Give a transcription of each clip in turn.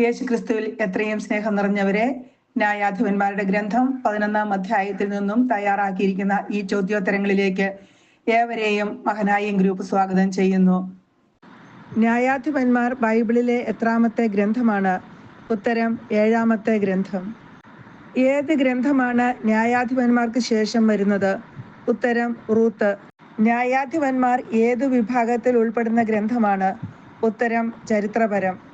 യേശു ക്രിസ്തുവിൽ എത്രയും സ്നേഹം നിറഞ്ഞവരെ ന്യായാധിപന്മാരുടെ ഗ്രന്ഥം പതിനൊന്നാം അധ്യായത്തിൽ നിന്നും തയ്യാറാക്കിയിരിക്കുന്ന ഈ ചോദ്യോത്തരങ്ങളിലേക്ക് ഏവരെയും മഹനായും ഗ്രൂപ്പ് സ്വാഗതം ചെയ്യുന്നു. ന്യായാധിപന്മാർ ബൈബിളിലെ എത്രാമത്തെ ഗ്രന്ഥമാണ്? ഉത്തരം ഏഴാമത്തെ ഗ്രന്ഥം. ഏത് ഗ്രന്ഥമാണ് ന്യായാധിപന്മാർക്ക് ശേഷം വരുന്നത്? ഉത്തരം റൂത്ത്. ന്യായാധിപന്മാർ ഏതു വിഭാഗത്തിൽ ഉൾപ്പെടുന്ന ഗ്രന്ഥമാണ്? ഉത്തരം ചരിത്രപരം.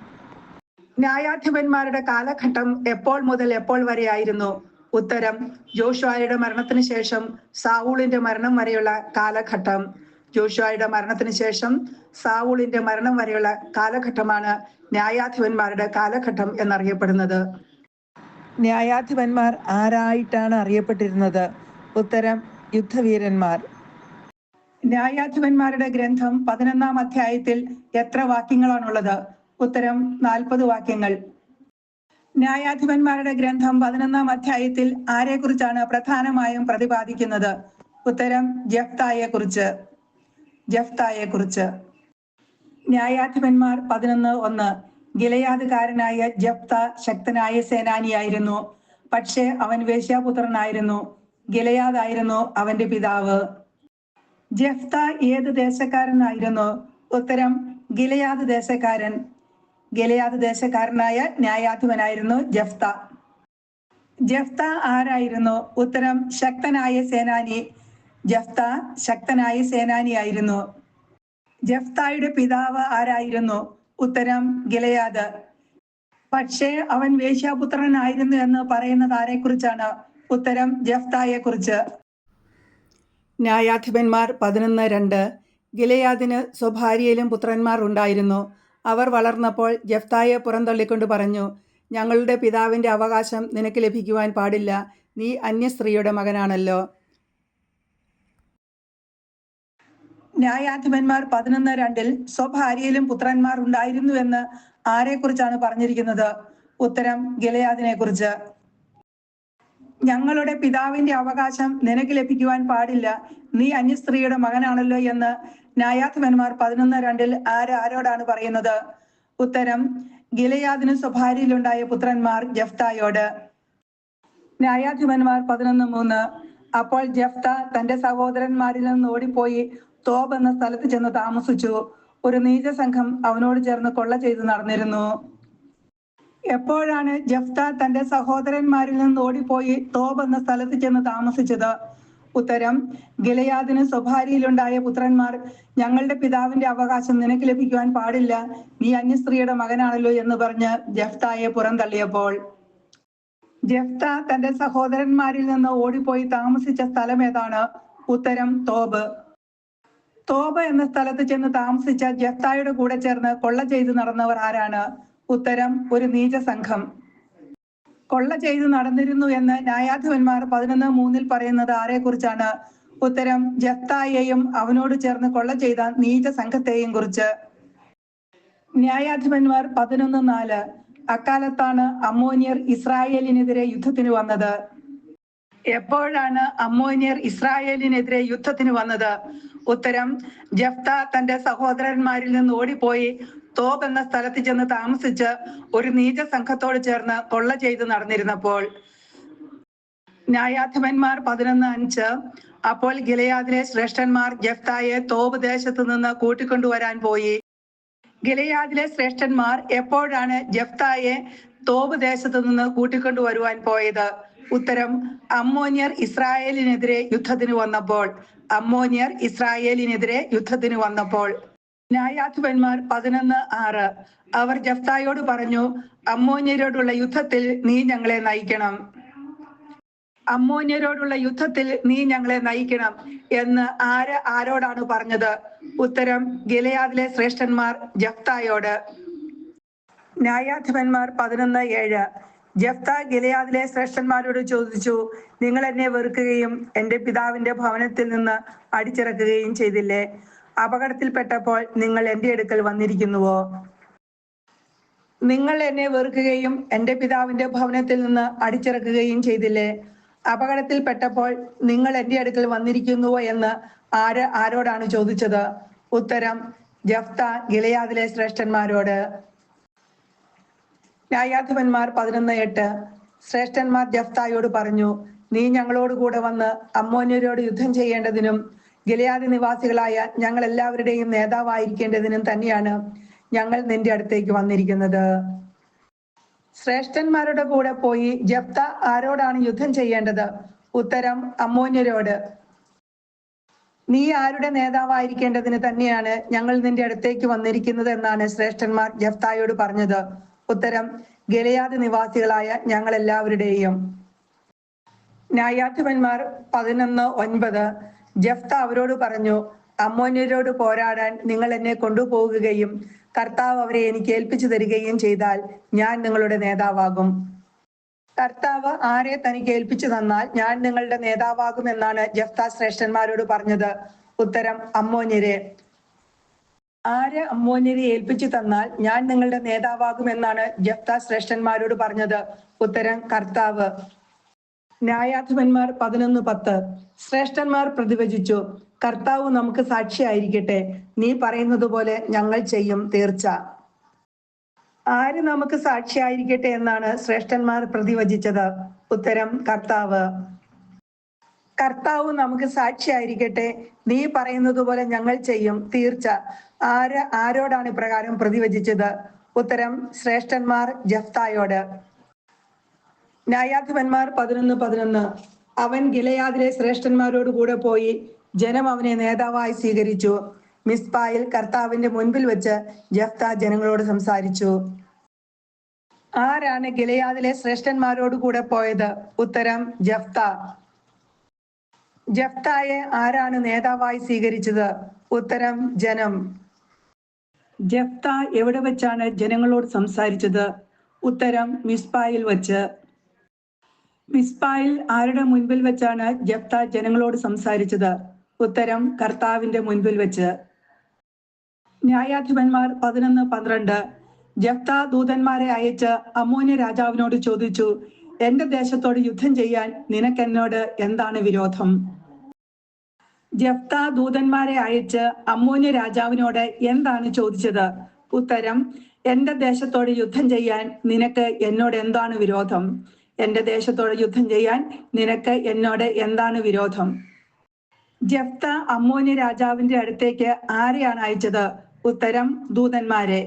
ന്യായാധിപന്മാരുടെ കാലഘട്ടം എപ്പോൾ മുതൽ എപ്പോൾ വരെയായിരുന്നു? ഉത്തരം ജോഷുവായുടെ മരണത്തിന് ശേഷം സാവൂളിന്റെ മരണം വരെയുള്ള കാലഘട്ടം. ജോഷുവായുടെ മരണത്തിന് ശേഷം സാവൂളിന്റെ മരണം വരെയുള്ള കാലഘട്ടമാണ് ന്യായാധിപന്മാരുടെ കാലഘട്ടം എന്നറിയപ്പെടുന്നത്. ന്യായാധിപന്മാർ ആരായിട്ടാണ് അറിയപ്പെട്ടിരുന്നത്? ഉത്തരം യുദ്ധവീരന്മാർ. ന്യായാധിപന്മാരുടെ ഗ്രന്ഥം പതിനൊന്നാം അധ്യായത്തിൽ എത്ര വാക്യങ്ങളാണുള്ളത്? ഉത്തരം നാൽപ്പത് വാക്യങ്ങൾ. ന്യായാധിപന്മാരുടെ ഗ്രന്ഥം പതിനൊന്നാം അധ്യായത്തിൽ ആരെക്കുറിച്ചാണ് പ്രധാനമായും പ്രതിപാദിക്കുന്നത്? ഉത്തരം ജഫ്തായെ കുറിച്ച് ജഫ്തായെ കുറിച്ച് ന്യായാധിപന്മാർ പതിനൊന്ന് ഒന്ന്. ഗിലയാദുകാരനായ ജഫ്ത ശക്തനായ സേനാനിയായിരുന്നു. പക്ഷേ അവൻ വേശ്യാപുത്രനായിരുന്നു. ഗിലയാദായിരുന്നു അവന്റെ പിതാവ്. ജഫ്ത ഏത് ദേശക്കാരനായിരുന്നു? ഉത്തരം ഗിലയാദ് ദേശക്കാരൻ. ഗിലയാദ് ദേശക്കാരനായ ന്യായാധിപനായിരുന്നു ജഫ്ത. ജഫ്ത ആരായിരുന്നു? ഉത്തരം ശക്തനായ സേനാനി. ജഫ്ത ശക്തനായ സേനാനിയായിരുന്നു ജഫ്തായുടെ പിതാവ് ആരായിരുന്നു? ഉത്തരം ഗിലയാദ്. പക്ഷേ അവൻ വേശ്യാപുത്രനായിരുന്നു എന്ന് പറയുന്നത് ആരെക്കുറിച്ചാണ്? ഉത്തരം ജഫ്തായെ കുറിച്ച് ന്യായാധിപന്മാർ പതിനൊന്ന് രണ്ട്. ഗിലയാദിന് സ്വഭാര്യയിലും പുത്രന്മാർ ഉണ്ടായിരുന്നു. അവർ വളർന്നപ്പോൾ ജഫ്തായെ പുറന്തള്ളിക്കൊണ്ട് പറഞ്ഞു ഞങ്ങളുടെ പിതാവിന്റെ അവകാശം നിനക്ക് ലഭിക്കുവാൻ പാടില്ല. നീ അന്യ സ്ത്രീയുടെ മകനാണല്ലോ. ന്യായാധിപന്മാർ പതിനൊന്ന് രണ്ടിൽ സ്വഭാര്യയിലും പുത്രന്മാർ ഉണ്ടായിരുന്നു എന്ന് ആരെക്കുറിച്ചാണ് പറഞ്ഞിരിക്കുന്നത്? ഉത്തരം ഗിലയാദിനെ കുറിച്ച് ഞങ്ങളുടെ പിതാവിന്റെ അവകാശം നിനക്ക് ലഭിക്കുവാൻ പാടില്ല. നീ അന്യസ്ത്രീയുടെ മകനാണല്ലോ എന്ന് ന്യായാധിപന്മാർ പതിനൊന്ന് രണ്ടിൽ ആര് ആരോടാണ് പറയുന്നത്? ഉത്തരം ഗിലയാദിന് സ്വഭാര്യയിലുണ്ടായ പുത്രന്മാർ ജഫ്തായോട്. ന്യായാധിപന്മാർ പതിനൊന്ന് മൂന്ന് അപ്പോൾ ജഫ്ത തന്റെ സഹോദരന്മാരിൽ നിന്ന് ഓടിപ്പോയി തോബ് എന്ന സ്ഥലത്ത് ചെന്ന് താമസിച്ചു. ഒരു നീച സംഘം അവനോട് ചേർന്ന് കൊള്ള ചെയ്ത് നടന്നിരുന്നു. എപ്പോഴാണ് ജഫ്ത തന്റെ സഹോദരന്മാരിൽ നിന്ന് ഓടിപ്പോയി തോബ് എന്ന സ്ഥലത്ത് ചെന്ന് താമസിച്ചത്? ഉത്തരം ഗിലയാദിന് സ്വഭാര്യയിലുണ്ടായ പുത്രന്മാർ ഞങ്ങളുടെ പിതാവിന്റെ അവകാശം നിനക്ക് ലഭിക്കുവാൻ പാടില്ല. നീ അന്യസ്ത്രീയുടെ മകനാണല്ലോ എന്ന് പറഞ്ഞ് ജഫ്തായെ പുറന്തള്ളിയപ്പോൾ ജഫ്ത തന്റെ സഹോദരന്മാരിൽ നിന്ന് ഓടിപ്പോയി താമസിച്ച സ്ഥലം ഏതാണ്? ഉത്തരം തോബ്. തോബ് എന്ന സ്ഥലത്ത് ചെന്ന് താമസിച്ച ജഫ്തായുടെ കൂടെ ചേർന്ന് കൊള്ള ചെയ്ത് നടന്നവർ ആരാണ്? ഉത്തരം ഒരു നീച സംഘം. കൊള്ള ചെയ്തു നടന്നിരുന്നു എന്ന് ന്യായാധിപന്മാർ പതിനൊന്ന് മൂന്നിൽ പറയുന്നത് ആരെക്കുറിച്ചാണ്? ഉത്തരം ജഫ്തായെയും അവനോട് ചേർന്ന് കൊള്ള ചെയ്ത നീച സംഘത്തെയും കുറിച്ച്. ന്യായാധിപന്മാർ പതിനൊന്ന് നാല്. അക്കാലത്താണ് അമ്മോനിയർ ഇസ്രായേലിനെതിരെ യുദ്ധത്തിന് വന്നത്. എപ്പോഴാണ് അമ്മോനിയർ ഇസ്രായേലിനെതിരെ യുദ്ധത്തിന് വന്നത്? ഉത്തരം ജഫ്ത തന്റെ സഹോദരന്മാരിൽ നിന്ന് ഓടിപ്പോയി തോബ് എന്ന സ്ഥലത്ത് ചെന്ന് താമസിച്ച് ഒരു നീച സംഘത്തോട് ചേർന്ന് കൊള്ള ചെയ്ത് നടന്നിരുന്നപ്പോൾ ന്യായാധിപന്മാർ പതിനൊന്ന് അഞ്ച് അപ്പോൾ ഗിലയാദിലെ ശ്രേഷ്ഠന്മാർ ജഫ്തായെ തോബ് ദേശത്ത് നിന്ന് കൂട്ടിക്കൊണ്ടുവരാൻ പോയി. ഗിലയാദിലെ ശ്രേഷ്ഠന്മാർ എപ്പോഴാണ് ജഫ്തായെ തോബ് ദേശത്ത് നിന്ന് കൂട്ടിക്കൊണ്ടുവരുവാൻ പോയത്? ഉത്തരം അമ്മോനിയർ ഇസ്രായേലിനെതിരെ യുദ്ധത്തിന് വന്നപ്പോൾ. അമ്മോനിയർ ഇസ്രായേലിനെതിരെ യുദ്ധത്തിന് വന്നപ്പോൾ. ന്യായാധിപന്മാർ പതിനൊന്ന് ആറ്. അവർ ജഫ്തായോട് പറഞ്ഞു അമ്മോന്യരോടുള്ള യുദ്ധത്തിൽ നീ ഞങ്ങളെ നയിക്കണം. അമ്മോന്യരോടുള്ള യുദ്ധത്തിൽ നീ ഞങ്ങളെ നയിക്കണം എന്ന് ആര് ആരോടാണ് പറഞ്ഞത്? ഉത്തരം ഗിലയാദിലെ ശ്രേഷ്ഠന്മാർ ജഫ്തായോട്. ന്യായാധിപന്മാർ പതിനൊന്ന് ഏഴ്. ജഫ്ത ഗിലയാദിലെ ശ്രേഷ്ഠന്മാരോട് ചോദിച്ചു നിങ്ങൾ എന്നെ വെറുക്കുകയും എന്റെ പിതാവിന്റെ ഭവനത്തിൽ നിന്ന് അടിച്ചിറക്കുകയും ചെയ്തില്ലേ? അപകടത്തിൽപ്പെട്ടപ്പോൾ നിങ്ങൾ എന്റെ അടുക്കൽ വന്നിരിക്കുന്നുവോ? നിങ്ങൾ എന്നെ വെറുക്കുകയും എന്റെ പിതാവിന്റെ ഭവനത്തിൽ നിന്ന് അടിച്ചിറക്കുകയും ചെയ്തില്ലേ? അപകടത്തിൽപ്പെട്ടപ്പോൾ നിങ്ങൾ എന്റെ അടുക്കൽ വന്നിരിക്കുന്നുവോ എന്ന് ആര് ആരോടാണ് ചോദിച്ചത്? ഉത്തരം ജഫ്ത ഗിലയാദിലെ ശ്രേഷ്ഠന്മാരോട്. ന്യായാധിപന്മാർ പതിനൊന്ന് എട്ട്. ശ്രേഷ്ഠന്മാർ ജഫ്തായോട് പറഞ്ഞു നീ ഞങ്ങളോട് കൂടെ വന്ന് അമ്മോന്യരോട് യുദ്ധം ചെയ്യേണ്ടതിനും ഗിലയാദി നിവാസികളായ ഞങ്ങൾ എല്ലാവരുടെയും നേതാവായിരിക്കേണ്ടതിനും തന്നെയാണ് ഞങ്ങൾ നിന്റെ അടുത്തേക്ക് വന്നിരിക്കുന്നത്. ശ്രേഷ്ഠന്മാരുടെ കൂടെ പോയി ജപ്ത ആരോടാണ് യുദ്ധം ചെയ്യേണ്ടത്? ഉത്തരം അമ്മോന്യരോട്. നീ ആരുടെ നേതാവായിരിക്കേണ്ടതിന് തന്നെയാണ് ഞങ്ങൾ നിന്റെ അടുത്തേക്ക് വന്നിരിക്കുന്നത് എന്നാണ് ശ്രേഷ്ഠന്മാർ ജഫ്തായോട് പറഞ്ഞത്. ഉത്തരം ഗലയാദ് നിവാസികളായ ഞങ്ങൾ എല്ലാവരുടെയും ന്യായാധിപന്മാർ പതിനൊന്ന് ഒൻപത്. ജഫ്ത അവരോട് പറഞ്ഞു അമ്മോന്യരോട് പോരാടാൻ നിങ്ങൾ എന്നെ കൊണ്ടുപോകുകയും കർത്താവ് അവരെ എനിക്ക് ഏൽപ്പിച്ചു തരികയും ചെയ്താൽ ഞാൻ നിങ്ങളുടെ നേതാവാകും. കർത്താവ് ആരെ തനിക്ക് ഏൽപ്പിച്ചു തന്നാൽ ഞാൻ നിങ്ങളുടെ നേതാവാകും എന്നാണ് ജഫ്ത ശ്രേഷ്ഠന്മാരോട് പറഞ്ഞത്. ഉത്തരം അമ്മോന്യരെ. ആരെ അമ്മോന്യരെ ഏൽപ്പിച്ചു തന്നാൽ ഞാൻ നിങ്ങളുടെ നേതാവാകും എന്നാണ് ജഫ്ത ശ്രേഷ്ഠന്മാരോട് പറഞ്ഞത്. ഉത്തരം കർത്താവ്. ന്യായാധിപന്മാർ പതിനൊന്ന് പത്ത്. ശ്രേഷ്ഠന്മാർ പ്രതിവചിച്ചു കർത്താവ് നമുക്ക് സാക്ഷിയായിരിക്കട്ടെ. നീ പറയുന്നത് പോലെ ഞങ്ങൾ ചെയ്യും തീർച്ച. ആര് നമുക്ക് സാക്ഷിയായിരിക്കട്ടെ എന്നാണ് ശ്രേഷ്ഠന്മാർ പ്രതിവചിച്ചത്. ഉത്തരം കർത്താവ്. കർത്താവ് നമുക്ക് സാക്ഷിയായിരിക്കട്ടെ. നീ പറയുന്നത് പോലെ ഞങ്ങൾ ചെയ്യും തീർച്ച. ആര് ആരോടാണ് ഇപ്രകാരം പ്രതിവചിച്ചത്? ഉത്തരം ശ്രേഷ്ഠന്മാർ ജഫ്തായോട്. ന്യായാധിപന്മാർ പതിനൊന്ന് പതിനൊന്ന്. അവൻ ഗിലയാദിലെ ശ്രേഷ്ഠന്മാരോട് കൂടെ പോയി ജനം അവനെ നേതാവായി സ്വീകരിച്ചു. മിസ്പായിൽ കർത്താവിന്റെ മുൻപിൽ വെച്ച് ജഫ്ത ജനങ്ങളോട് സംസാരിച്ചു. ആരാണ് ഗിലയാദിലെ ശ്രേഷ്ഠന്മാരോട് കൂടെ പോയത്? ഉത്തരം ജഫ്ത. ജഫ്തായെ ആരാണ് നേതാവായി സ്വീകരിച്ചത്? ഉത്തരം ജനം. ജഫ്ത എവിടെ വെച്ചാണ് ജനങ്ങളോട് സംസാരിച്ചത്? ഉത്തരം മിസ്പായിൽ വച്ച്. മിസ്പായിൽ ആരുടെ മുൻപിൽ വെച്ചാണ് ജപ്ത ജനങ്ങളോട് സംസാരിച്ചത്? ഉത്തരം കർത്താവിന്റെ മുൻപിൽ വെച്ച്. ന്യായാധിപന്മാർ പതിനൊന്ന് പന്ത്രണ്ട്. ജപ്ത ദൂതന്മാരെ അയച്ച് അമോന്യ രാജാവിനോട് ചോദിച്ചു എന്റെ ദേശത്തോട് യുദ്ധം ചെയ്യാൻ നിനക്കെന്നോട് എന്താണ് വിരോധം? ജപ്ത ദൂതന്മാരെ അയച്ച് അമോന്യ രാജാവിനോട് എന്താണ് ചോദിച്ചത്? ഉത്തരം എന്റെ ദേശത്തോട് യുദ്ധം ചെയ്യാൻ നിനക്ക് എന്നോട് എന്താണ് വിരോധം? എന്റെ ദേശത്തോട് യുദ്ധം ചെയ്യാൻ നിനക്ക് എന്നോട് എന്താണ് വിരോധം? ജഫ്ത അമ്മോന്യ രാജാവിന്റെ അടുത്തേക്ക് ആരെയാണ് അയച്ചത്? ഉത്തരം ദൂതന്മാരെ.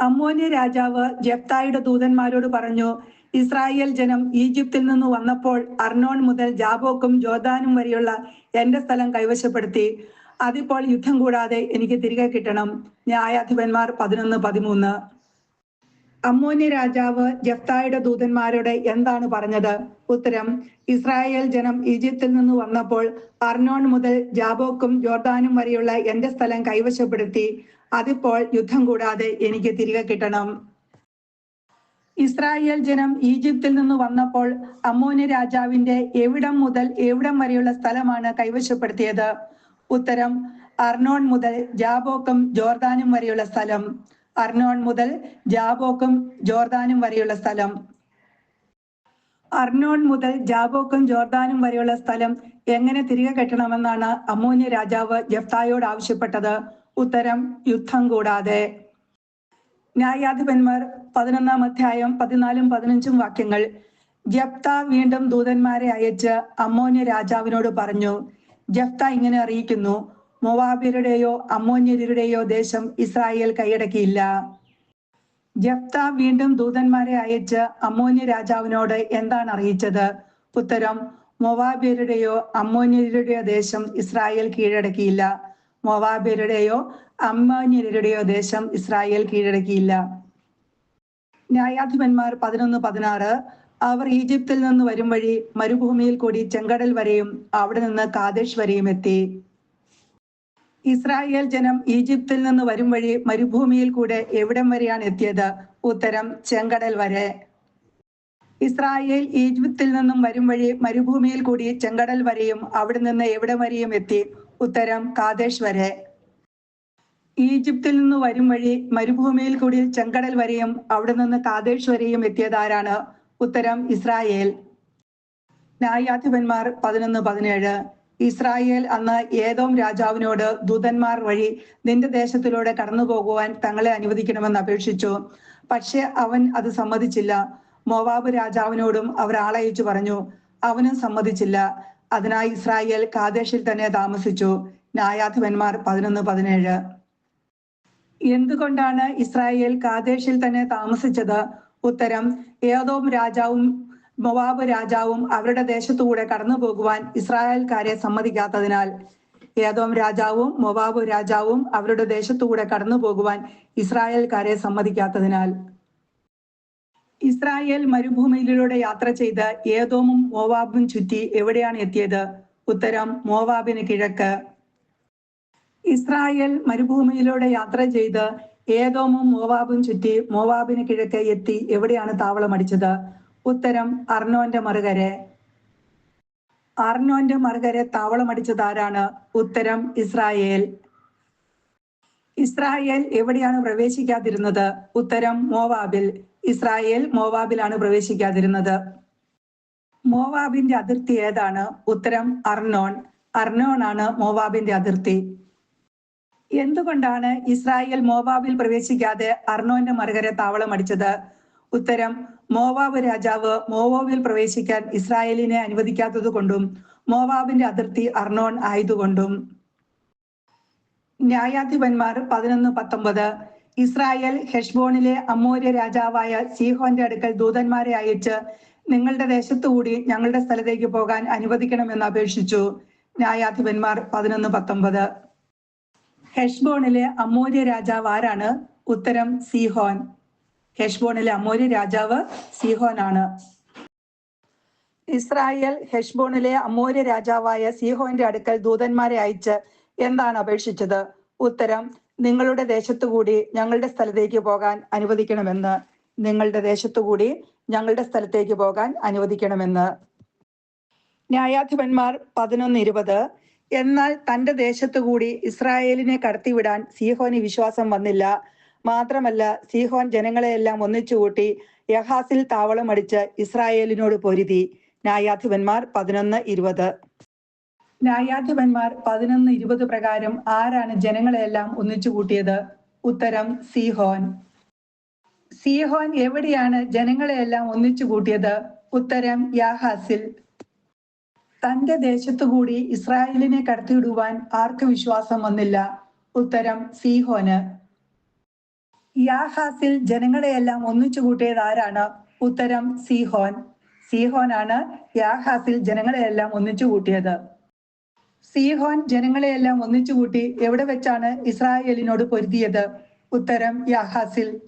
അമ്മോന്യ രാജാവ് ജഫ്തായുടെ ദൂതന്മാരോട് പറഞ്ഞു ഇസ്രായേൽ ജനം ഈജിപ്തിൽ നിന്ന് വന്നപ്പോൾ അർണോൺ മുതൽ ജാബോക്കും ജോദാനും വരെയുള്ള എന്റെ സ്ഥലം കൈവശപ്പെടുത്തി. അതിപ്പോൾ യുദ്ധം കൂടാതെ എനിക്ക് തിരികെ കിട്ടണം. ന്യായാധിപന്മാർ പതിനൊന്ന് പതിമൂന്ന്. അമ്മോന്യ രാജാവ് ജഫ്തായുടെ ദൂതന്മാരോട് എന്താണ് പറഞ്ഞത്? ഉത്തരം ഇസ്രായേൽ ജനം ഈജിപ്തിൽ നിന്ന് വന്നപ്പോൾ അർണോൺ മുതൽ ജാബോക്കും ജോർദാനും വരെയുള്ള എന്റെ സ്ഥലം കൈവശപ്പെടുത്തി അതിപ്പോൾ യുദ്ധം കൂടാതെ എനിക്ക് തിരികെ കിട്ടണം. ഇസ്രായേൽ ജനം ഈജിപ്തിൽ നിന്ന് വന്നപ്പോൾ അമ്മോന്യ രാജാവിന്റെ എവിടം മുതൽ എവിടം വരെയുള്ള സ്ഥലമാണ് കൈവശപ്പെടുത്തിയത്? ഉത്തരം അർണോൺ മുതൽ ജാബോക്കും ജോർദാനും വരെയുള്ള സ്ഥലം. അർണോൺ മുതൽ ജാബോക്കും ജോർദാനും വരെയുള്ള സ്ഥലം. അർണോൺ മുതൽ ജാബോക്കും ജോർദാനും വരെയുള്ള സ്ഥലം എങ്ങനെ തിരികെ കെട്ടണമെന്നാണ് അമോന്യ രാജാവ് ജഫ്തായോട് ആവശ്യപ്പെട്ടത്. ഉത്തരം യുദ്ധം കൂടാതെ. ന്യായാധിപന്മാർ പതിനൊന്നാം അധ്യായം പതിനാലും പതിനഞ്ചും വാക്യങ്ങൾ ജഫ്ത വീണ്ടും ദൂതന്മാരെ അയച്ച് അമ്മോന്യ രാജാവിനോട് പറഞ്ഞു ജഫ്ത ഇങ്ങനെ അറിയിക്കുന്നു മൊവാബിയരുടെയോ അമ്മോന്യരുടെയോ ദേശം ഇസ്രായേൽ കൈയടക്കിയില്ല. ജഫ്ത വീണ്ടും ദൂതന്മാരെ അയച്ച് അമ്മോന്യ രാജാവിനോട് എന്താണ് അറിയിച്ചത്? ഉത്തരം മൊവാബിയരുടെയോ അമ്മോന്യരുടെയോ ദേശം ഇസ്രായേൽ കീഴടക്കിയില്ല. മൊവാബിയരുടെയോ അമ്മോന്യരുടെയോ ദേശം ഇസ്രായേൽ കീഴടക്കിയില്ല. ന്യായാധിപന്മാർ പതിനൊന്ന് പതിനാറ് അവർ ഈജിപ്തിൽ നിന്ന് വരും വഴി മരുഭൂമിയിൽ കൂടി ചെങ്കടൽ വരെയും അവിടെ നിന്ന് കാതേഷ് വരെയും എത്തി. ഇസ്രായേൽ ജനം ഈജിപ്തിൽ നിന്ന് വരും വഴി മരുഭൂമിയിൽ കൂടെ എവിടം വരെയാണ് എത്തിയത്? ഉത്തരം ചെങ്കടൽ വരെ. ഇസ്രായേൽ ഈജിപ്തിൽ നിന്നും വരും വഴി മരുഭൂമിയിൽ കൂടി ചെങ്കടൽ വരെയും അവിടെ നിന്ന് എവിടം വരെയും എത്തി. ഉത്തരം കാതേഷ് വരെ. ഈജിപ്തിൽ നിന്ന് വരും വഴി മരുഭൂമിയിൽ കൂടി ചെങ്കടൽ വരെയും അവിടെ നിന്ന് കാതേഷ് വരെയും എത്തിയതാരാണ് ഉത്തരം ഇസ്രായേൽ. ന്യായാധിപന്മാർ പതിനൊന്ന് പതിനേഴ്. ഇസ്രായേൽ അന്ന് ഏതോം രാജാവിനോട് ദൂതന്മാർ വഴി നിന്റെ ദേശത്തിലൂടെ കടന്നു പോകുവാൻ തങ്ങളെ അനുവദിക്കണമെന്ന് അപേക്ഷിച്ചു. പക്ഷെ അവൻ അത് സമ്മതിച്ചില്ല. മോവാബ് രാജാവിനോടും അവർ ആളയച്ചു പറഞ്ഞു അവനും സമ്മതിച്ചില്ല. അതിനായി ഇസ്രായേൽ കാദേശിൽ തന്നെ താമസിച്ചു. ന്യായാധിപന്മാർ പതിനൊന്ന് പതിനേഴ്. എന്തുകൊണ്ടാണ് ഇസ്രായേൽ കാദേശിൽ തന്നെ താമസിച്ചത്? ഉത്തരം ഏതോം രാജാവും മൊവാബ് രാജാവും അവരുടെ ദേശത്തുകൂടെ കടന്നു പോകുവാൻ ഇസ്രായേൽക്കാരെ സമ്മതിക്കാത്തതിനാൽ ഏതോം രാജാവും മൊവാബ് രാജാവും അവരുടെ ദേശത്തുകൂടെ കടന്നു പോകുവാൻ ഇസ്രായേൽക്കാരെ സമ്മതിക്കാത്തതിനാൽ. ഇസ്രായേൽ മരുഭൂമിയിലൂടെ യാത്ര ചെയ്ത് ഏതോമും മോവാബും ചുറ്റി എവിടെയാണ് എത്തിയത്? ഉത്തരം മോവാബിന് കിഴക്ക്. ഇസ്രായേൽ മരുഭൂമിയിലൂടെ യാത്ര ചെയ്ത് ഏതോമും മോവാബും ചുറ്റി മോവാബിന് കിഴക്ക് എത്തി എവിടെയാണ് താവളമടിച്ചത്? ഉത്തരം അർണോന്റെ മറുകരെ. അർണോന്റെ മറുകരെ താവളമടിച്ചത് ആരാണ്? ഉത്തരം ഇസ്രായേൽ. ഇസ്രായേൽ എവിടെയാണ് പ്രവേശിക്കാതിരുന്നത്? ഉത്തരം മോവാബിൽ. ഇസ്രായേൽ മോവാബിലാണ് പ്രവേശിക്കാതിരുന്നത്. മോവാബിന്റെ അതിർത്തി ഏതാണ്? ഉത്തരം അർണോൺ. അർണോൺ ആണ് മോവാബിന്റെ അതിർത്തി. എന്തുകൊണ്ടാണ് ഇസ്രായേൽ മോവാബിൽ പ്രവേശിക്കാതെ അർണോന്റെ മറുകരെ താവളമടിച്ചത് ഉത്തരം മോവാബ് രാജാവ് മോവോവിൽ പ്രവേശിക്കാൻ ഇസ്രായേലിനെ അനുവദിക്കാത്തത് കൊണ്ടും മോവാബിന്റെ അതിർത്തി അർണോൺ ആയതുകൊണ്ടും. ന്യായാധിപന്മാർ പതിനൊന്ന് പത്തൊമ്പത് ഇസ്രായേൽ ഹെഷ്ബോണിലെ അമ്മൂര്യ രാജാവായ സീഹോന്റെ അടുക്കൽ ദൂതന്മാരെ അയച്ച് നിങ്ങളുടെ ദേശത്തു കൂടി ഞങ്ങളുടെ സ്ഥലത്തേക്ക് പോകാൻ അനുവദിക്കണമെന്ന് അപേക്ഷിച്ചു. ന്യായാധിപന്മാർ പതിനൊന്ന് പത്തൊമ്പത്. ഹെഷ്ബോണിലെ അമ്മൂര്യ രാജാവ് ആരാണ്? ഉത്തരം സീഹോൻ. ഹെഷ്ബോണിലെ അമോരി രാജാവ് സിഹോനാണ് ഇസ്രായേൽ ഹെഷ്ബോണിലെ അമോര്യ രാജാവായ സിഹോന്റെ അടുക്കൽ ദൂതന്മാരെ അയച്ച് എന്താണ് അപേക്ഷിച്ചത്? ഉത്തരം നിങ്ങളുടെ ദേശത്തുകൂടി ഞങ്ങളുടെ സ്ഥലത്തേക്ക് പോകാൻ അനുവദിക്കണമെന്ന്. നിങ്ങളുടെ ദേശത്തുകൂടി ഞങ്ങളുടെ സ്ഥലത്തേക്ക് പോകാൻ അനുവദിക്കണമെന്ന്. ന്യായാധിപന്മാർ പതിനൊന്ന് ഇരുപത് എന്നാൽ തന്റെ ദേശത്തുകൂടി ഇസ്രായേലിനെ കടത്തിവിടാൻ സിഹോന് വിശ്വാസം വന്നില്ല. മാത്രമല്ല സീഹോൻ ജനങ്ങളെയെല്ലാം ഒന്നിച്ചുകൂട്ടി യഹാസിൽ താവളം അടിച്ച് ഇസ്രായേലിനോട് പൊരുതി. ന്യായാധിപന്മാർ പതിനൊന്ന് ഇരുപത്. ന്യായാധിപന്മാർ പതിനൊന്ന് ഇരുപത് പ്രകാരം ആരാണ് ജനങ്ങളെയെല്ലാം ഒന്നിച്ചു കൂട്ടിയത്? ഉത്തരം സീഹോൻ. സീഹോൻ എവിടെയാണ് ജനങ്ങളെയെല്ലാം ഒന്നിച്ചു കൂട്ടിയത്? ഉത്തരം യാഹാസിൽ. തന്റെ ദേശത്തുകൂടി ഇസ്രായേലിനെ കടത്തിവിടുവാൻ ആർക്ക് വിശ്വാസം വന്നില്ല. ഉത്തരം സീഹോന്. യാഹാസിൽ ജനങ്ങളെയെല്ലാം ഒന്നിച്ചു കൂട്ടിയത് ആരാണ്? ഉത്തരം സിഹോൻ സീഹോനാണ് യാഹാസിൽ ജനങ്ങളെയെല്ലാം ഒന്നിച്ചു കൂട്ടിയത്. സിഹോൻ ജനങ്ങളെയെല്ലാം ഒന്നിച്ചു കൂട്ടി എവിടെ വെച്ചാണ് ഇസ്രായേലിനോട് പൊരുതിയത്? ഉത്തരം യാഹാസിൽ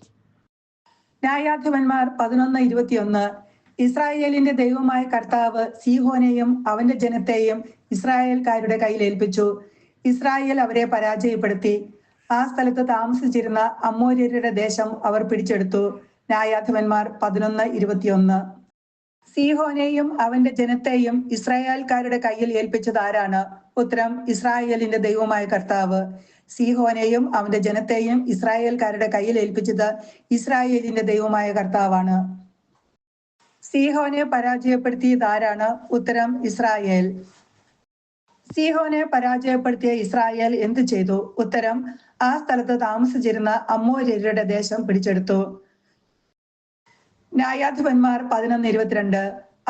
ന്യായാധിപന്മാർ പതിനൊന്ന് ഇരുപത്തിയൊന്ന്. ഇസ്രായേലിന്റെ ദൈവമായ കർത്താവ് സീഹോനെയും അവന്റെ ജനത്തെയും ഇസ്രായേൽക്കാരുടെ കയ്യിൽ ഏൽപ്പിച്ചു. ഇസ്രായേൽ അവരെ പരാജയപ്പെടുത്തി. ആ സ്ഥലത്ത് താമസിച്ചിരുന്ന അമ്മോര്യരുടെ ദേശം അവർ പിടിച്ചെടുത്തു. ന്യായാധിപന്മാർ പതിനൊന്ന് ഇരുപത്തിയൊന്ന്. സീഹോനെയും അവന്റെ ജനത്തെയും ഇസ്രായേൽക്കാരുടെ കയ്യിൽ ഏൽപ്പിച്ചത് ആരാണ്? ഉത്തരം ഇസ്രായേലിന്റെ ദൈവമായ കർത്താവ്. സീഹോനെയും അവന്റെ ജനത്തെയും ഇസ്രായേൽക്കാരുടെ കയ്യിൽ ഏൽപ്പിച്ചത് ഇസ്രായേലിന്റെ ദൈവമായ കർത്താവാണ്. സീഹോനെ പരാജയപ്പെടുത്തിയത് ആരാണ്? ഉത്തരം ഇസ്രായേൽ. സീഹോനെ പരാജയപ്പെടുത്തിയ ഇസ്രായേൽ എന്തു ചെയ്തു? ഉത്തരം ആ സ്ഥലത്ത് താമസിച്ചിരുന്ന അമ്മോര്യരുടെ ദേശം പിടിച്ചെടുത്തു. ന്യായാധിപന്മാർ പതിനൊന്ന് ഇരുപത്തിരണ്ട്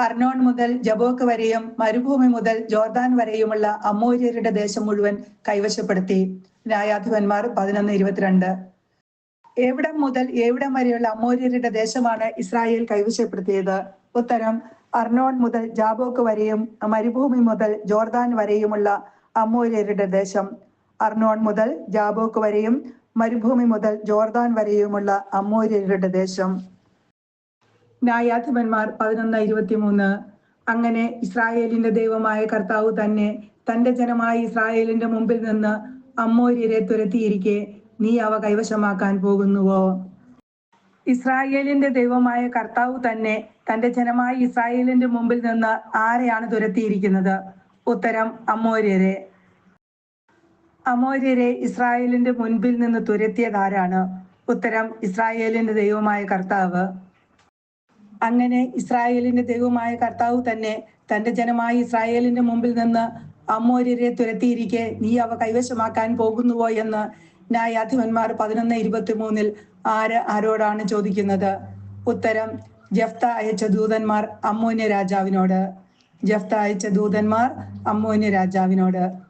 അർണോൺ മുതൽ ജബോക്ക് വരെയും മരുഭൂമി മുതൽ ജോർദാൻ വരെയുമുള്ള അമ്മോര്യരുടെ ദേശം മുഴുവൻ കൈവശപ്പെടുത്തി. ന്യായാധിപന്മാർ പതിനൊന്ന് ഇരുപത്തിരണ്ട്. എവിടം മുതൽ എവിടം വരെയുള്ള അമ്മോര്യരുടെ ദേശമാണ് ഇസ്രായേൽ കൈവശപ്പെടുത്തിയത്. ഉത്തരം അർണോൺ മുതൽ ജാബോക്ക് വരെയും മരുഭൂമി മുതൽ ജോർദാൻ വരെയുമുള്ള അമ്മോര്യരുടെ ദേശം. അർണോൺ മുതൽ ജാബോക്ക് വരെയും മരുഭൂമി മുതൽ ജോർദാൻ വരെയുമുള്ള അമ്മോര്യരുടെ ദേശം. ന്യായാധിപന്മാർ പതിനൊന്ന് ഇരുപത്തിമൂന്ന്. അങ്ങനെ ഇസ്രായേലിന്റെ ദൈവമായ കർത്താവ് തന്നെ തന്റെ ജനമായ ഇസ്രായേലിന്റെ മുമ്പിൽ നിന്ന് അമ്മോര്യരെ തുരത്തിയിരിക്കെ നീ അവ കൈവശമാക്കാൻ പോകുന്നുവോ? ഇസ്രായേലിന്റെ ദൈവമായ കർത്താവ് തന്നെ തന്റെ ജനമായ ഇസ്രായേലിന്റെ മുമ്പിൽ നിന്ന് ആരെയാണ് തുരത്തിയിരിക്കുന്നത്? ഉത്തരം അമ്മോര്യരെ അമോര്യരെ ഇസ്രായേലിന്റെ മുൻപിൽ നിന്ന് തുരത്തിയത് ആരാണ് ഉത്തരം ഇസ്രായേലിന്റെ ദൈവമായ കർത്താവ്. അങ്ങനെ ഇസ്രായേലിന്റെ ദൈവമായ കർത്താവ് തന്നെ തന്റെ ജനമായ ഇസ്രായേലിന്റെ മുമ്പിൽ നിന്ന് അമോര്യരെ തുരത്തിയിരിക്കെ നീ അവ കൈവശമാക്കാൻ പോകുന്നുവോ? എന്ന് ന്യായാധിപന്മാർ പതിനൊന്ന് ഇരുപത്തി മൂന്നിൽ ആര് ആരോടാണ് ചോദിക്കുന്നത്? ഉത്തരം ജഫ്ത അയച്ച ദൂതന്മാർ അമ്മൂന്യ രാജാവിനോട്. ജഫ്ത അയച്ച ദൂതന്മാർ അമ്മൂന്യ രാജാവിനോട്.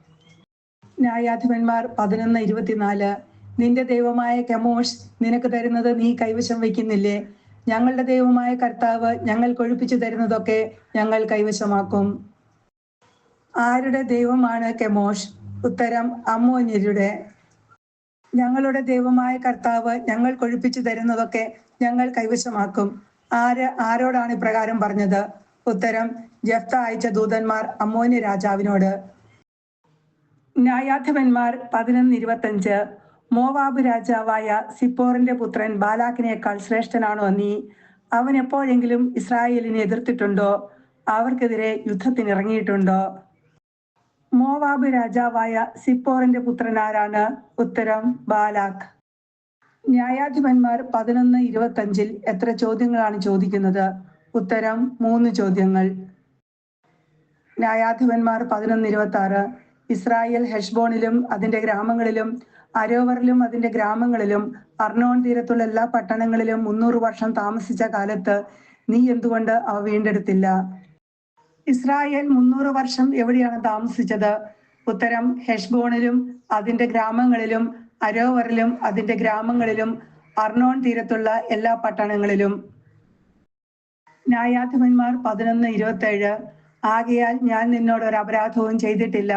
ന്യായാധിപന്മാർ പതിനൊന്ന് ഇരുപത്തിനാല് നിന്റെ ദൈവമായ കെമോഷ് നിനക്ക് തരുന്നത് നീ കൈവശം വയ്ക്കുന്നില്ലേ? ഞങ്ങളുടെ ദൈവമായ കർത്താവ് ഞങ്ങൾ കൊഴുപ്പിച്ചു തരുന്നതൊക്കെ ഞങ്ങൾ കൈവശമാക്കും. ആരുടെ ദൈവമാണ് കെമോഷ്? ഉത്തരം അമ്മോന്യരുടെ. ഞങ്ങളുടെ ദൈവമായ കർത്താവ് ഞങ്ങൾ കൊഴുപ്പിച്ചു തരുന്നതൊക്കെ ഞങ്ങൾ കൈവശമാക്കും. ആര് ആരോടാണ് ഇപ്രകാരം പറഞ്ഞത്? ഉത്തരം ജഫ്ത അയച്ച ദൂതന്മാർ അമ്മോന്യ രാജാവിനോട്. ന്യായാധിപന്മാർ പതിനൊന്ന് ഇരുപത്തഞ്ച് മോവാബ് രാജാവായ സിപ്പോറിന്റെ പുത്രൻ ബാലാക്കിനേക്കാൾ ശ്രേഷ്ഠനാണോ നീ? അവൻ എപ്പോഴെങ്കിലും ഇസ്രായേലിനെ എതിർത്തിട്ടുണ്ടോ? അവർക്കെതിരെ യുദ്ധത്തിന് ഇറങ്ങിയിട്ടുണ്ടോ? മോവാബ് രാജാവായ സിപ്പോറിന്റെ പുത്രൻ ആരാണ്? ഉത്തരം ബാലാക്ക് ന്യായാധിപന്മാർ പതിനൊന്ന് ഇരുപത്തഞ്ചിൽ എത്ര ചോദ്യങ്ങളാണ് ചോദിക്കുന്നത്? ഉത്തരം മൂന്ന് ചോദ്യങ്ങൾ. ന്യായാധിപന്മാർ പതിനൊന്ന് ഇരുപത്തി ആറ് ഇസ്രായേൽ ഹെഷ്ബോണിലും അതിന്റെ ഗ്രാമങ്ങളിലും അരോവറിലും അതിന്റെ ഗ്രാമങ്ങളിലും അർണോൺ തീരത്തുള്ള എല്ലാ പട്ടണങ്ങളിലും മുന്നൂറ് വർഷം താമസിച്ച കാലത്ത് നീ എന്തുകൊണ്ട് അവ വീണ്ടെടുത്തില്ല? ഇസ്രായേൽ മുന്നൂറ് വർഷം എവിടെയാണ് താമസിച്ചത്? ഉത്തരം ഹെഷ്ബോണിലും അതിന്റെ ഗ്രാമങ്ങളിലും അരോവറിലും അതിന്റെ ഗ്രാമങ്ങളിലും അർണോൺ തീരത്തുള്ള എല്ലാ പട്ടണങ്ങളിലും. ന്യായാധിപന്മാർ പതിനൊന്ന് ഇരുപത്തേഴ് ആകയാൽ ഞാൻ നിന്നോട് ഒരു അപരാധവും ചെയ്തിട്ടില്ല.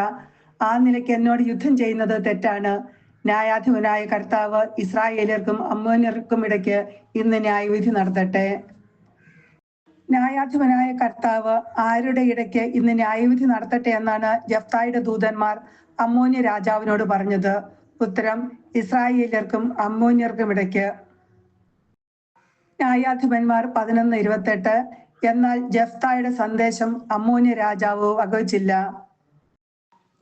ആ നിലയ്ക്ക് എന്നോട് യുദ്ധം ചെയ്യുന്നത് തെറ്റാണ്. ന്യായാധിപനായ കർത്താവ് ഇസ്രായേലർക്കും അമ്മോന്യർക്കും ഇടയ്ക്ക് ഇന്ന് ന്യായവിധി നടത്തട്ടെ. ന്യായാധിപനായ കർത്താവ് ആരുടെ ഇടയ്ക്ക് ഇന്ന് ന്യായവിധി നടത്തട്ടെ എന്നാണ് ജഫ്തായുടെ ദൂതന്മാർ അമ്മോന്യ രാജാവിനോട് പറഞ്ഞത്. ഉത്തരം ഇസ്രായേലർക്കും അമ്മോന്യർക്കും ഇടയ്ക്ക്. ന്യായാധിപന്മാർ പതിനൊന്ന് ഇരുപത്തെട്ട് എന്നാൽ ജഫ്തായുടെ സന്ദേശം അമ്മോന്യ രാജാവ് വകവച്ചില്ല.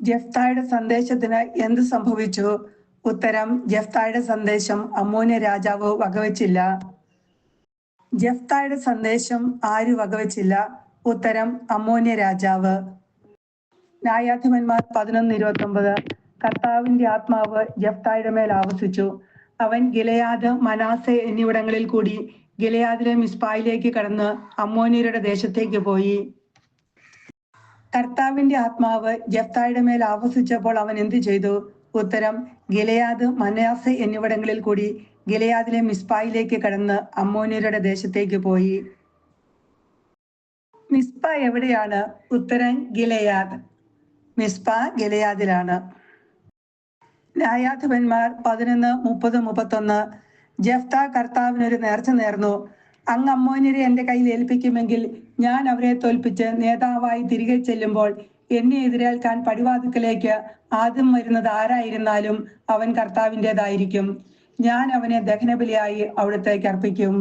ജഫ്തായുടെ സന്ദേശത്തിന് എന്ത് സംഭവിച്ചു? ഉത്തരം ജഫ്തായുടെ സന്ദേശം അമ്മോന്യ രാജാവ് വകവച്ചില്ല. ജഫ്തായുടെ സന്ദേശം ആര് വകവച്ചില്ല? ഉത്തരം അമോന്യ രാജാവ്. ന്യായാധിപന്മാർ പതിനൊന്ന് ഇരുപത്തി ഒമ്പത് കർത്താവിന്റെ ആത്മാവ് ജഫ്തായുടെ മേൽ ആവസിച്ചു. അവൻ ഗിലയാദ് മനാസെ എന്നിവിടങ്ങളിൽ കൂടി ഗിലയാദിലെ മിസ്പായിലേക്ക് കടന്ന് അമോനിയരുടെ ദേശത്തേക്ക് പോയി. കർത്താവിന്റെ ആത്മാവ് ജഫ്തായുടെ മേൽ ആവസിച്ചപ്പോൾ അവൻ എന്ത് ചെയ്തു? ഉത്തരം ഗിലയാദ് മനാസ് എന്നിവിടങ്ങളിൽ കൂടി ഗിലയാദിലെ മിസ്പായിലേക്ക് കടന്ന് അമ്മോനിയരുടെ ദേശത്തേക്ക് പോയി. മിസ്പ എവിടെയാണ്? ഉത്തരം ഗിലയാദ്. മിസ്പ ഗിലയാദിലാണ്. ന്യായാധിപന്മാർ പതിനൊന്ന് മുപ്പത് മുപ്പത്തൊന്ന്. ജഫ്ത കർത്താവിനൊരു നേർച്ച നേർന്നു. അങ്ങ് അമ്മോനരെ എന്റെ കയ്യിൽ ഏൽപ്പിക്കുമെങ്കിൽ ഞാൻ അവരെ തോൽപ്പിച്ച് നേതാവായി തിരികെ ചെല്ലുമ്പോൾ എന്നെ എതിരേൽക്കാൻ പടിവാതുക്കലേക്ക് ആദ്യം വരുന്നത് ആരായിരുന്നാലും അവൻ കർത്താവിന്റെതായിരിക്കും ഞാൻ അവനെ ദഹനബലിയായി അവിടത്തേക്ക് അർപ്പിക്കും.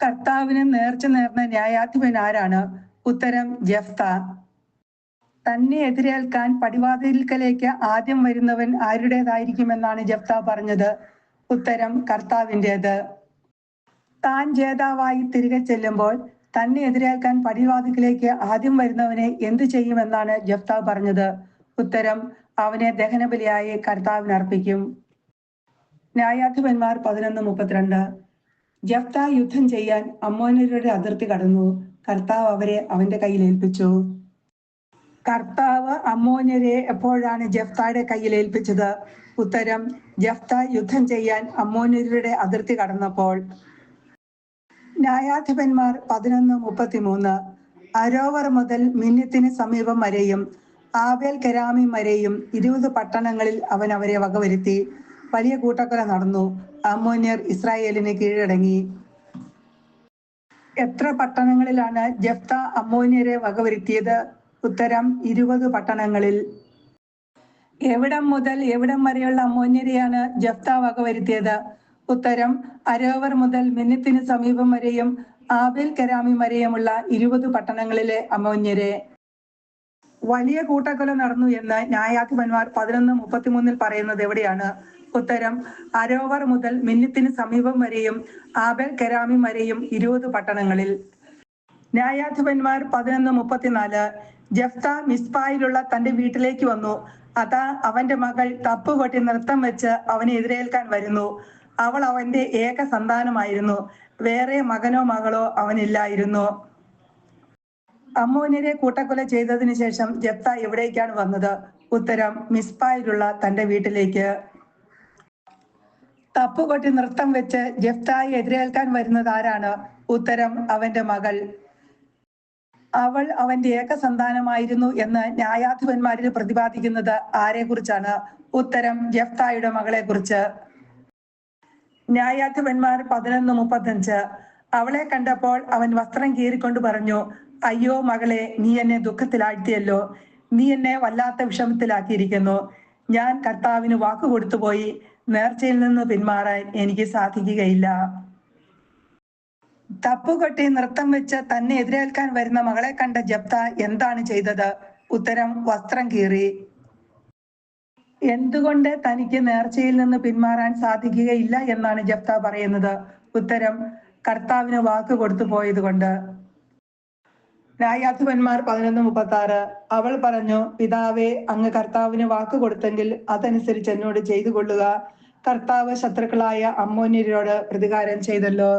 കർത്താവിന് നേർച്ച നേർന്ന ന്യായാധിപൻ ആരാണ്? ഉത്തരം ജഫ്ത. തന്നെ എതിരേൽക്കാൻ പടിവാതിൽക്കലേക്ക് ആദ്യം വരുന്നവൻ ആരുടേതായിരിക്കുമെന്നാണ് ജഫ്ത പറഞ്ഞത്. ഉത്തരം കർത്താവിന്റെത് താൻ ജേതാവായി തിരികെ ചെല്ലുമ്പോൾ തന്നെ എതിരേൽക്കാൻ പടിവാതിക്കലേക്ക് ആദ്യം വരുന്നവനെ എന്തു ചെയ്യുമെന്നാണ് ജഫ്താവ് പറഞ്ഞത്. ഉത്തരം അവനെ ദഹനബലിയായി കർത്താവിന് അർപ്പിക്കും. ന്യായാധിപന്മാർ പതിനൊന്ന് മുപ്പത്തിരണ്ട്. ജഫ്ത യുദ്ധം ചെയ്യാൻ അമ്മോനരുടെ അതിർത്തി കടന്നു. കർത്താവ് അവരെ അവന്റെ കയ്യിൽ ഏൽപ്പിച്ചു. കർത്താവ് അമ്മോന്യരെ എപ്പോഴാണ് ജഫ്തയുടെ കയ്യിൽ ഏൽപ്പിച്ചത്? ഉത്തരം ജഫ്ത യുദ്ധം ചെയ്യാൻ അമ്മോന്യരുടെ അതിർത്തി കടന്നപ്പോൾ. ന്യായാധിപന്മാർ പതിനൊന്ന് മുപ്പത്തിമൂന്ന് അരോവർ മുതൽ മിന്നത്തിന് സമീപം വരെയും ആബേൽ കരാമി വരെയും ഇരുപത് പട്ടണങ്ങളിൽ അവൻ അവരെ വകവരുത്തി. വലിയ കൂട്ടക്കൊല നടന്നു. അമോന്യർ ഇസ്രായേലിന് കീഴടങ്ങി. എത്ര പട്ടണങ്ങളിലാണ് ജഫ്ത അമോന്യരെ വകവരുത്തിയത്? ഉത്തരം ഇരുപത് പട്ടണങ്ങളിൽ. എവിടം മുതൽ എവിടം വരെയുള്ള അമോന്യരെയാണ് ജഫ്ത വകവരുത്തിയത്? ഉത്തരം അരോവർ മുതൽ മിന്നിത്തിന് സമീപം വരെയും ആബേൽ കരാമി വരെയുമുള്ള ഇരുപത് പട്ടണങ്ങളിലെ അമോന്യരെ. വലിയ കൂട്ടക്കൊല നടന്നു എന്ന് ന്യായാധിപന്മാർ പതിനൊന്ന് മുപ്പത്തിമൂന്നിൽ പറയുന്നത് എവിടെയാണ്? ഉത്തരം അരോവർ മുതൽ മിന്നത്തിന് സമീപം വരെയും ആബേൽ കരാമി വരെയും ഇരുപത് പട്ടണങ്ങളിൽ. ന്യായാധിപന്മാർ പതിനൊന്ന് മുപ്പത്തിനാല് ജഫ്ത മിസ്ബായിലുള്ള തന്റെ വീട്ടിലേക്ക് വന്നു. അതാ അവന്റെ മകൾ തപ്പുകൊട്ടി നൃത്തം വെച്ച് അവനെ എതിരേൽക്കാൻ വരുന്നു. അവൾ അവന്റെ ഏക സന്താനമായിരുന്നു. വേറെ മകനോ മകളോ അവനില്ലായിരുന്നു. അമ്മോനിരെ കൂട്ടക്കൊല ചെയ്തതിന് ശേഷം ജപ്ത എവിടേക്കാണ് വന്നത്? ഉത്തരം മിസ്ബായിലുള്ള തന്റെ വീട്ടിലേക്ക്. തപ്പുകൊട്ടി നൃത്തം വെച്ച് ജഫ്തായി എതിരേൽക്കാൻ വരുന്നത് ആരാണ്? ഉത്തരം അവന്റെ മകൾ. അവൾ അവന്റെ ഏക സന്താനമായിരുന്നു എന്ന് ന്യായാധിപന്മാരിൽ പ്രതിപാദിക്കുന്നത് ആരെ കുറിച്ചാണ് ഉത്തരം ജഫ്തായുടെ മകളെ കുറിച്ച് ന്യായാധിപന്മാർ പതിനൊന്ന് മുപ്പത്തഞ്ച്. അവളെ കണ്ടപ്പോൾ അവൻ വസ്ത്രം കീറിക്കൊണ്ട് പറഞ്ഞു അയ്യോ മകളെ നീ എന്നെ ദുഃഖത്തിലാഴ്ത്തിയല്ലോ. നീ എന്നെ വല്ലാത്ത വിഷമത്തിലാക്കിയിരിക്കുന്നു. ഞാൻ കർത്താവിന് വാക്ക് കൊടുത്തുപോയി നേർച്ചയിൽ നിന്ന് പിന്മാറാൻ എനിക്ക് സാധിക്കുകയില്ല. തപ്പുകൊട്ടി നൃത്തം വെച്ച് തന്നെ എതിരേൽക്കാൻ വരുന്ന മകളെ കണ്ട ജപ്ത എന്താണ് ചെയ്തത്? ഉത്തരം വസ്ത്രം കീറി. എന്തുകൊണ്ട് തനിക്ക് നേർച്ചയിൽ നിന്ന് പിന്മാറാൻ സാധിക്കുകയില്ല എന്നാണ് ജപ്ത പറയുന്നത്. ഉത്തരം കർത്താവിന് വാക്ക് കൊടുത്തു പോയത് കൊണ്ട്. ന്യായാധിപന്മാർ പതിനൊന്ന് മുപ്പത്തി ആറ് അവൾ പറഞ്ഞു പിതാവേ അങ്ങ് കർത്താവിന് വാക്ക് കൊടുത്തെങ്കിൽ അതനുസരിച്ച് എന്നോട് ചെയ്തു കൊള്ളുക. കർത്താവ് ശത്രുക്കളായ അമ്മോന്യരോട് പ്രതികാരം ചെയ്തല്ലോ.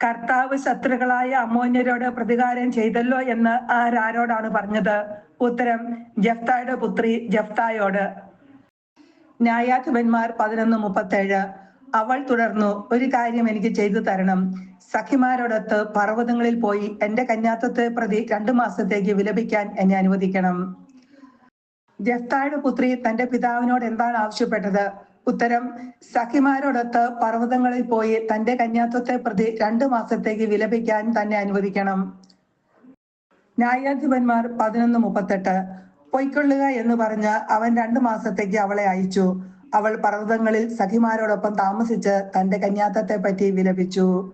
കർത്താവ് ശത്രുക്കളായ അമ്മോന്യരോട് പ്രതികാരം ചെയ്തല്ലോ എന്ന് ആരാരോടാണ് പറഞ്ഞത്? ഉത്തരം ജഫ്തായുടെ പുത്രി ജഫ്തായോട്. ന്യായാധിപന്മാർ പതിനൊന്ന് മുപ്പത്തേഴ്. അവൾ തുടർന്നു ഒരു കാര്യം എനിക്ക് ചെയ്തു തരണം. സഖിമാരോടൊത്ത് പർവതങ്ങളിൽ പോയി എന്റെ കന്യാത്വത്തെ പ്രതി രണ്ടു മാസത്തേക്ക് വിലപിക്കാൻ എന്നെ അനുവദിക്കണം. ജഫ്തായുടെ പുത്രി തന്റെ പിതാവിനോട് എന്താണ് ആവശ്യപ്പെട്ടത്? ഉത്തരം സഖിമാരോടൊത്ത് പർവതങ്ങളിൽ പോയി തന്റെ കന്യാത്വത്തെ പ്രതി രണ്ടു മാസത്തേക്ക് വിലപിക്കാൻ തന്നെ അനുവദിക്കണം. ന്യായാധിപന്മാർ പതിനൊന്ന് മുപ്പത്തെട്ട്. പൊയ്ക്കൊള്ളുക എന്ന് പറഞ്ഞ് അവൻ രണ്ടു മാസത്തേക്ക് അവളെ അയച്ചു. അവൾ പർവതങ്ങളിൽ സഖിമാരോടൊപ്പം താമസിച്ച് തന്റെ കന്യാത്തത്തെ പറ്റി വിലപിച്ചു.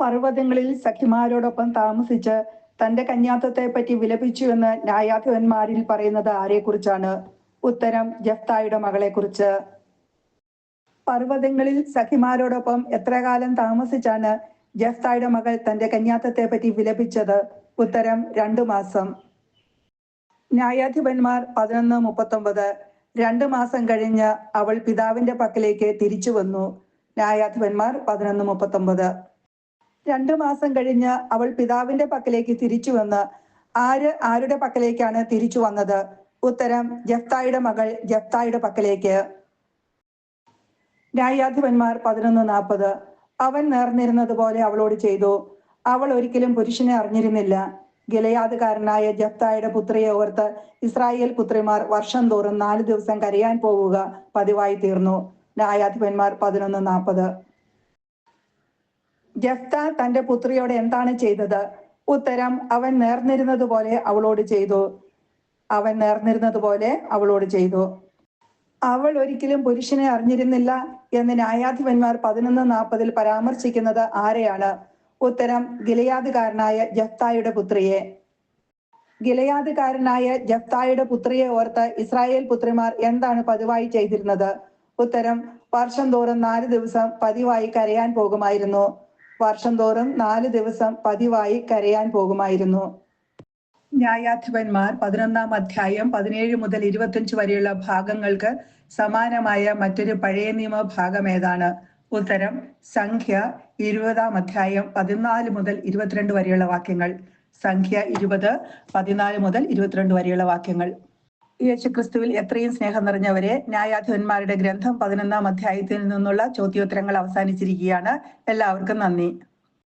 പർവതങ്ങളിൽ സഖിമാരോടൊപ്പം താമസിച്ച് തന്റെ കന്യാത്തത്തെ പറ്റി വിലപിച്ചു എന്ന് ന്യായാധിപന്മാരിൽ പറയുന്നത് ആരെക്കുറിച്ചാണ്? ഉത്തരം ജഫ്തായുടെ മകളെ കുറിച്ച് പർവതങ്ങളിൽ സഖിമാരോടൊപ്പം എത്ര കാലം താമസിച്ചാണ് ജഫ്തായുടെ മകൾ തന്റെ കന്യാത്തത്തെ പറ്റി വിലപിച്ചത്? ഉത്തരം രണ്ടു മാസം. ന്യായാധിപന്മാർ പതിനൊന്ന് മുപ്പത്തൊമ്പത് രണ്ടു മാസം കഴിഞ്ഞ് അവൾ പിതാവിന്റെ പക്കലേക്ക് തിരിച്ചു വന്നു. ന്യായാധിപന്മാർ പതിനൊന്ന് മുപ്പത്തൊമ്പത്. രണ്ടു മാസം കഴിഞ്ഞ് അവൾ പിതാവിന്റെ പക്കലേക്ക് തിരിച്ചു വന്ന് ആര് ആരുടെ പക്കലേക്കാണ് തിരിച്ചു വന്നത്? ഉത്തരം ജഫ്തായുടെ മകൾ ജഫ്തായുടെ പക്കലേക്ക്. ന്യായാധിപന്മാർ പതിനൊന്ന് നാൽപ്പത്. അവൻ നേർന്നിരുന്നത് പോലെ അവളോട് ചെയ്തു. അവൾ ഒരിക്കലും പുരുഷനെ അറിഞ്ഞിരുന്നില്ല. ഗലയാതുകാരനായ ജഫ്തായുടെ പുത്രിയെ ഓർത്ത് ഇസ്രായേൽ പുത്രിമാർ വർഷം തോറും നാല് ദിവസം കരയാൻ പോവുക പതിവായി തീർന്നു. ന്യായാധിപന്മാർ പതിനൊന്ന് നാൽപ്പത്. ജഫ്ത തന്റെ പുത്രിയോട് എന്താണ് ചെയ്തത്? ഉത്തരം അവൻ നേർന്നിരുന്നത് പോലെ അവളോട് ചെയ്തു. അവൻ നേർന്നിരുന്നത് പോലെ അവളോട് ചെയ്തു. അവൾ ഒരിക്കലും പുരുഷനെ അറിഞ്ഞിരുന്നില്ല എന്ന് ന്യായാധിപന്മാർ പതിനൊന്ന് നാൽപ്പതിൽ പരാമർശിക്കുന്നത് ആരെയാണ്? ഉത്തരം ഗിലയാദുകാരനായ ജഫ്തായുടെ പുത്രിയെ. ഗിലയാദുകാരനായ ജഫ്തായുടെ പുത്രിയെ ഓർത്ത് ഇസ്രായേൽ പുത്രിമാർ എന്താണ് പതിവായി ചെയ്തിരുന്നത്? ഉത്തരം വർഷം തോറും നാല് ദിവസം പതിവായി കരയാൻ പോകുമായിരുന്നു. വർഷം തോറും നാല് ദിവസം പതിവായി കരയാൻ പോകുമായിരുന്നു. ന്യായാധിപന്മാർ പതിനൊന്നാം അധ്യായം പതിനേഴ് മുതൽ ഇരുപത്തിയഞ്ച് വരെയുള്ള ഭാഗങ്ങൾക്ക് സമാനമായ മറ്റൊരു പഴയ നിയമ ഭാഗം ഏതാണ്? ഉത്തരം സംഖ്യ ഇരുപതാം അധ്യായം പതിനാല് മുതൽ ഇരുപത്തിരണ്ട് വരെയുള്ള വാക്യങ്ങൾ. സംഖ്യ ഇരുപത് പതിനാല് മുതൽ ഇരുപത്തിരണ്ട് വരെയുള്ള വാക്യങ്ങൾ. യേശുക്രിസ്തുവിൽ എത്രയും സ്നേഹം നിറഞ്ഞവരെ ന്യായാധിപന്മാരുടെ ഗ്രന്ഥം പതിനൊന്നാം അധ്യായത്തിൽ നിന്നുള്ള ചോദ്യോത്തരങ്ങൾ അവസാനിച്ചിരിക്കുകയാണ്. എല്ലാവർക്കും നന്ദി.